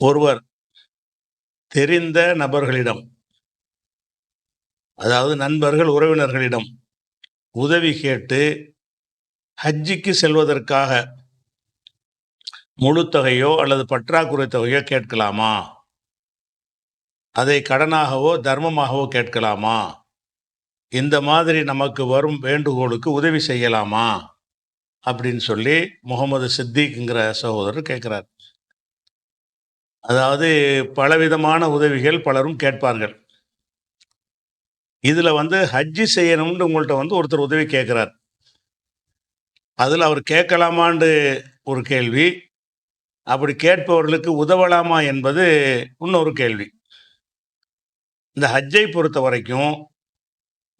ஒருவர் தெரிந்த நபர்களிடம் அதாவது நண்பர்கள் உறவினர்களிடம் உதவி கேட்டு ஹஜ்ஜிக்கு செல்வதற்காக முழு தொகையோ அல்லது பற்றாக்குறை தொகையோ கேட்கலாமா? அதை கடனாகவோ தர்மமாகவோ கேட்கலாமா? இந்த மாதிரி நமக்கு வரும் வேண்டுகோளுக்கு உதவி செய்யலாமா? அப்படின்னு சொல்லி முகமது சித்திக்குங்கிற சகோதரர் கேட்குறார். அதாவது பலவிதமான உதவிகள் பலரும் கேட்பார்கள். இதில் வந்து ஹஜ்ஜி செய்யணும்னு உங்கள்கிட்ட வந்து ஒருத்தர் உதவி கேட்குறார். அதில் அவர் கேட்கலாமான்னு ஒரு கேள்வி. அப்படி கேட்பவர்களுக்கு உதவலாமா என்பது இன்னொரு கேள்வி. இந்த ஹஜ்ஜை பொறுத்த வரைக்கும்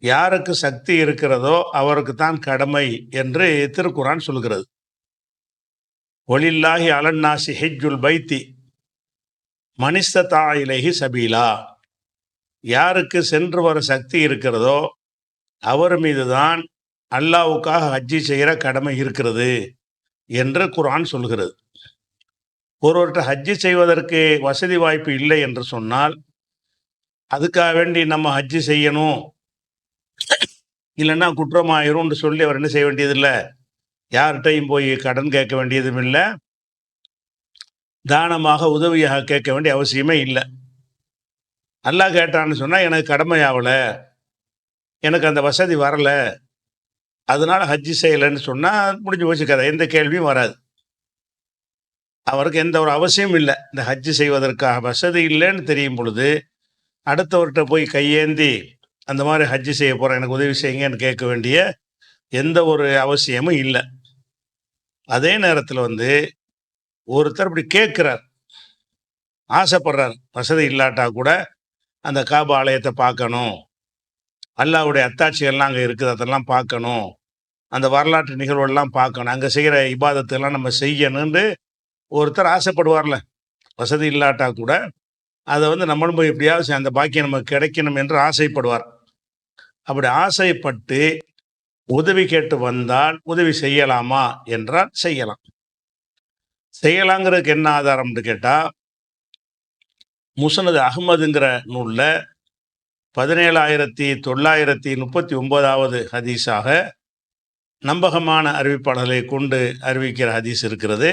யாருக்கு சக்தி இருக்கிறதோ அவருக்கு தான் கடமை என்று திருக்குறான் சொல்கிறது. ஒலில்லாஹி அலன்னாசி ஹெஜ்ஜுல் பைத்தி மனிஸ்தா இலகி சபீலா. யாருக்கு சென்று வர சக்தி இருக்கிறதோ அவர் மீதுதான் அல்லாவுக்காக ஹஜ்ஜி செய்கிற கடமை இருக்கிறது என்று குரான் சொல்கிறது. ஒருவர்கிட்ட ஹஜ்ஜி செய்வதற்கு வசதி வாய்ப்பு இல்லை என்று சொன்னால் அதுக்காக வேண்டி நம்ம ஹஜ்ஜி செய்யணும். இல்லைன்னா குற்றமாயிரும்னு சொல்லி அவர் என்ன செய்ய வேண்டியதில்லை? யார்கிட்டையும் போய் கடன் கேட்க வேண்டியதும் இல்லை. தானமாக உதவியாக கேட்க வேண்டிய அவசியமே இல்லை. அல்லாஹ் கேட்டான்னு சொன்னால் எனக்கு கடமை ஆகலை எனக்கு அந்த வசதி வரலை அதனால் ஹஜ்ஜி செய்யலைன்னு சொன்னால் முடிஞ்சு போச்சு கதை. எந்த கேள்வியும் வராது. அவருக்கு எந்த ஒரு அவசியமும் இல்லை. இந்த ஹஜ்ஜி செய்வதற்காக வசதி இல்லைன்னு தெரியும் பொழுது அடுத்தவர்கிட்ட போய் கையேந்தி அந்த மாதிரி ஹஜ்ஜி செய்ய போகிறேன் எனக்கு உதவி செய்யுங்கன்னு கேட்க வேண்டிய எந்த ஒரு அவசியமும் இல்லை. அதே நேரத்தில் வந்து ஒருத்தர் இப்படி கேட்குறார். ஆசைப்படுறார். வசதி இல்லாட்டா கூட அந்த காப ஆலயத்தை பார்க்கணும். அல்லாவுடைய அத்தாட்சிகள்லாம் அங்கே இருக்குது. அதெல்லாம் பார்க்கணும். அந்த வரலாற்று நிகழ்வுகள்லாம் பார்க்கணும். அங்கே செய்கிற இபாதத்தெல்லாம் நம்ம செய்யணும்னு ஒருத்தர் ஆசைப்படுவார்ல. வசதி இல்லாட்டா கூட அதை வந்து நம்மளும் போய் எப்படியாவது அந்த பாக்கியம் நமக்கு கிடைக்கணும் என்று ஆசைப்படுவார். அப்படி ஆசைப்பட்டு உதவி கேட்டு வந்தால் உதவி செய்யலாமா? என்றால் செய்யலாம். செய்யலாங்கிறதுக்கு என்ன ஆதாரம்னு கேட்டால் முசனது அகமதுங்கிற நூலில் பதினேழாயிரத்தி தொள்ளாயிரத்தி முப்பத்தி ஒன்பதாவது ஹதீஸாக நம்பகமான அறிவிப்பாளர்களை கொண்டு அறிவிக்கிற ஹதீஸ் இருக்கிறது.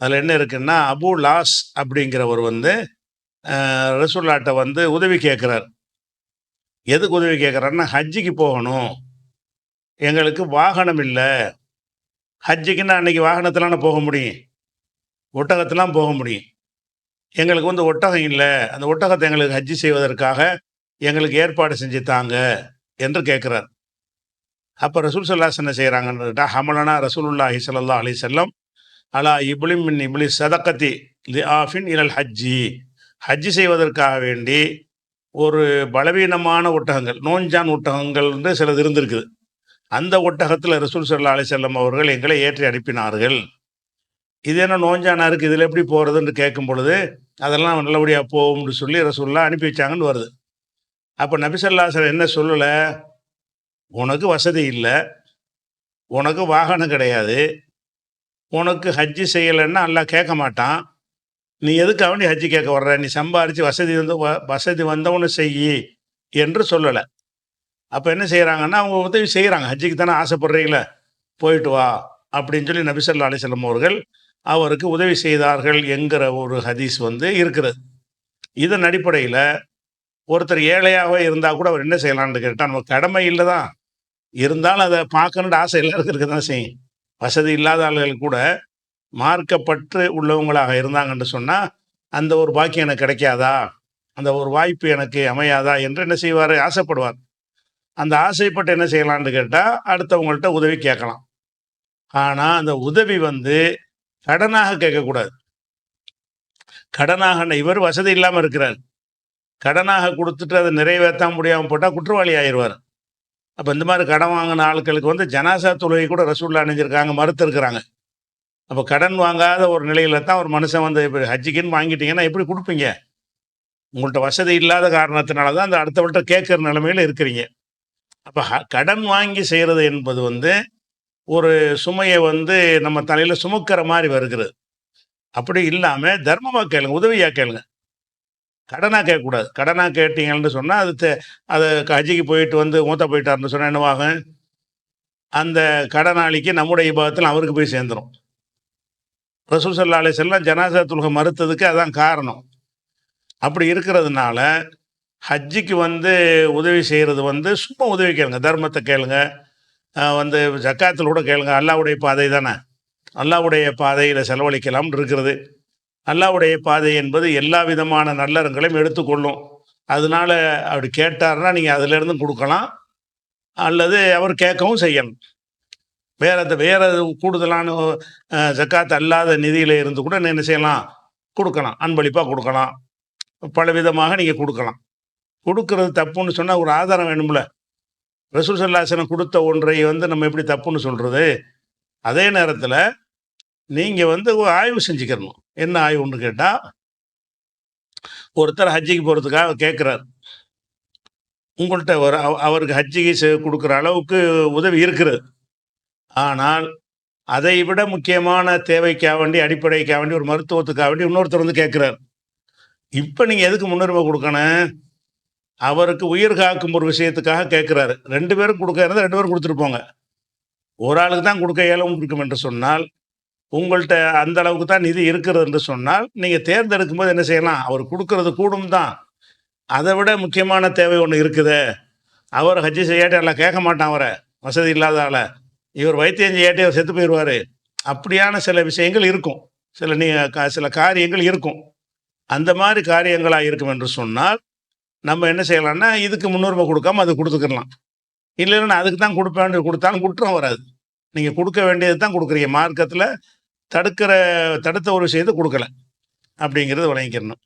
அதில் என்ன இருக்குன்னா அபு லாஸ் அப்படிங்கிறவர் வந்து ரசுல்லாட்டை வந்து உதவி கேட்குறார் எதுக்கு உதவி கேட்குறாருன்னா ஹஜ்ஜிக்கு போகணும். எங்களுக்கு வாகனம் இல்லை. ஹஜ்ஜிக்குன்னா அன்னைக்கு வாகனத்திலான போக முடியும். ஒட்டகத்தெலாம் போக முடியும். எங்களுக்கு வந்து ஒட்டகம் இல்லை. அந்த ஒட்டகத்தை எங்களுக்கு ஹஜ்ஜி செய்வதற்காக எங்களுக்கு ஏற்பாடு செஞ்சு தாங்க என்று கேட்குறார். அப்போ ரசூல் சல்லாஸ் என்ன செய்கிறாங்கன்னு கேட்டால் ஹமலனா ரசூலுல்லாஹி ஸல்லல்லாஹு அலி செல்லம் அலா இப்ளிம் மின் இப்ளி சதக்கத்தி லி ஆஃபின் இலல் ஹஜ்ஜி. ஹஜ்ஜி செய்வதற்காக வேண்டி ஒரு பலவீனமான ஒட்டகங்கள் நோஞ்சான் ஒட்டகங்கள் சிலது இருந்திருக்குது. அந்த ஒட்டகத்தில் ரசூல் சல்லா அலி செல்லம் அவர்கள் எங்களை ஏற்றி அனுப்பினார்கள். இது என்ன நோஞ்சானா இருக்குது இதில் எப்படி போகிறதுன்னு கேட்கும் பொழுது அதெல்லாம் நல்லபடியாக போகும்னு சொல்லி ரசூல்லாம் அனுப்பி வச்சாங்கன்னு வருது. அப்போ நபிசல்லாசர் என்ன சொல்லலை? உனக்கு வசதி இல்லை. உனக்கு வாகனம் கிடையாது. உனக்கு ஹஜ்ஜி செய்யலைன்னா நல்லா கேட்க மாட்டான். நீ எதுக்கு அவனி ஹஜ்ஜி கேட்க வர்ற? நீ சம்பாரித்து வசதி வந்து வ- வசதி வந்தவனு செய்யி என்று சொல்லலை. அப்போ என்ன செய்கிறாங்கன்னா அவங்க உதவி செய்கிறாங்க ஹஜ்ஜிக்கு தானே ஆசைப்படுறீங்களே போயிட்டு வா அப்படின்னு சொல்லி நபிசல்லா அலிசல்லம் அவர்கள் அவருக்கு உதவி செய்தார்கள் என்கிற ஒரு ஹதீஸ் வந்து இருக்கிறது. இதன் அடிப்படையில் ஒருத்தர் ஏழையாகவே இருந்தால் கூட அவர் என்ன செய்யலாம்னு கேட்டால் நம்ம கடமை இல்லை தான் இருந்தாலும் அதை பார்க்கணுன்ற ஆசை எல்லாருக்கும் இருக்க தான் செய்யும். வசதி இல்லாத ஆளுகள் கூட மார்க்கப்பட்டு உள்ளவங்களாக இருந்தாங்கன்னு சொன்னால் அந்த ஒரு பாக்கியம் எனக்கு கிடைக்காதா? அந்த ஒரு வாய்ப்பு எனக்கு அமையாதா? என்று என்ன செய்வார்? ஆசைப்படுவார். அந்த ஆசைப்பட்டு என்ன செய்யலான்னு கேட்டால் அடுத்தவங்கள்ட்ட உதவி கேட்கலாம். ஆனால் அந்த உதவி வந்து கடனாக கேட்கக்கூடாது. கடனாக இவர் வசதி இல்லாமல் இருக்கிறார். கடனாக கொடுத்துட்டு அதை நிறைவேற்ற முடியாமல் போட்டால் குற்றவாளி ஆயிடுவார். அப்போ இந்த மாதிரி கடன் வாங்கின ஆட்களுக்கு வந்து ஜனாசா தொழுகை கூட ரசூல்லா அணிஞ்சிருக்காங்க மறுத்துருக்குறாங்க. அப்போ கடன் வாங்காத ஒரு நிலையில தான் ஒரு மனுஷன் வந்து இப்போ ஹஜ்ஜிக்குன்னு வாங்கிட்டீங்கன்னா எப்படி கொடுப்பீங்க? உங்கள்கிட்ட வசதி இல்லாத காரணத்தினால தான் அந்த அடுத்தவள்கிட்ட கேட்குற நிலைமையில் இருக்கிறீங்க. அப்போ கடன் வாங்கி செய்கிறது என்பது வந்து ஒரு சுமையை வந்து நம்ம தலையில் சுமக்கிற மாதிரி வருகிறது. அப்படி இல்லாமல் தர்மமாக கேளுங்க உதவியாக கேளுங்க. கடனாக கேட்கக்கூடாது. கடனாக கேட்டீங்கன்னு சொன்னால் அது தே அது ஹஜ்ஜிக்கு போயிட்டு வந்து மூத்த போயிட்டாருன்னு சொன்னால் என்னவாகும்? அந்த கடனாளிக்கு நம்முடைய விபாகத்தில் அவருக்கு போய் சேர்ந்துடும் ரசூல் சல்லா அலி ஜனாசா தொழுகை மறுத்ததுக்கு அதான் காரணம். அப்படி இருக்கிறதுனால ஹஜ்ஜிக்கு வந்து உதவி செய்கிறது வந்து சும்மா உதவி கேளுங்க தர்மத்தை கேளுங்க. வந்து ஜக்காத்தில் கூட கேளுங்க. அல்லாவுடைய பாதை தானே? அல்லாவுடைய பாதையில் செலவழிக்கலாம்னு இருக்கிறது. அல்லாவுடைய பாதை என்பது எல்லா விதமான நல்லறங்களையும் எடுத்துக்கொள்ளும். அதனால அப்படி கேட்டார்னா நீங்கள் அதிலேருந்து கொடுக்கலாம். அல்லது அவர் கேட்கவும் செய்யணும் வேற அந்த வேற கூடுதலான ஜக்காத் அல்லாத நிதியில் இருந்து கூட என்ன செய்யலாம்? கொடுக்கலாம். அன்பளிப்பாக கொடுக்கலாம். பல விதமாக நீங்கள் கொடுக்கலாம். கொடுக்கறது தப்புன்னு சொன்னால் ஒரு ஆதாரம் வேணும்ல. ரசூல் சல்லாசனம் கொடுத்த ஒன்றை வந்து நம்ம எப்படி தப்புன்னு சொல்கிறது அதே நேரத்தில் நீங்கள் வந்து ஆய்வு செஞ்சுக்கிறணும் என்ன ஆய்வுன்னு கேட்டால் ஒருத்தர் ஹஜ்ஜிக்கு போகிறதுக்காக கேட்குறார் உங்கள்கிட்ட ஒரு அவ- அவருக்கு ஹஜ்ஜிக்கு செ- கொடுக்குற அளவுக்கு உதவி இருக்கிறது ஆனால் அதை விட முக்கியமான தேவைக்காக வேண்டி அடிப்படைக்காக வேண்டி ஒரு மருத்துவத்துக்காக வேண்டி இன்னொருத்தர் வந்து கேட்குறாரு இப்போ நீங்கள் எதுக்கு முன்னுரிமை கொடுக்கணும்? அவருக்கு உயிர் காக்கும் ஒரு விஷயத்துக்காக கேட்குறாரு ரெண்டு பேரும் கொடுக்கறது ரெண்டு பேரும் கொடுத்துருப்போங்க. ஒரு ஆளுக்கு தான் கொடுக்க இயலும் இருக்கும் என்று சொன்னால் உங்கள்கிட்ட அந்த அளவுக்கு தான் நிதி இருக்கிறது என்று சொன்னால் நீங்கள் தேர்ந்தெடுக்கும் போது என்ன செய்யலாம்? அவர் கொடுக்கறது கூடும் தான். அதை விட முக்கியமான தேவை ஒன்று இருக்குது. அவர் ஹஜ்ஜி செய்யாட்டி எல்லாம் கேட்க மாட்டான் அவரை. வசதி இல்லாத ஆளை. இவர் வைத்தியம் செய்யாட்டி அவர் செத்து போயிடுவார் அப்படியான சில விஷயங்கள் இருக்கும். சில நீ கா- சில காரியங்கள் இருக்கும். அந்த மாதிரி காரியங்களாக இருக்கும் என்று சொன்னால் நம்ம என்ன செய்யலாம்னா இதுக்கு முன்னுரிமை கொடுக்காம அது கொடுத்துக்கலாம் இல்லைன்னா அதுக்கு தான் கொடுப்பேன் கொடுத்தாலும் குற்றம் வராது. நீங்கள் கொடுக்க வேண்டியது தான் கொடுக்குறீங்க. மார்க்கத்தில் தடுக்கிற தடுத்த ஒரு விஷயத்தை கொடுக்கல. அப்படிங்கிறது வழங்கிக்கிறணும்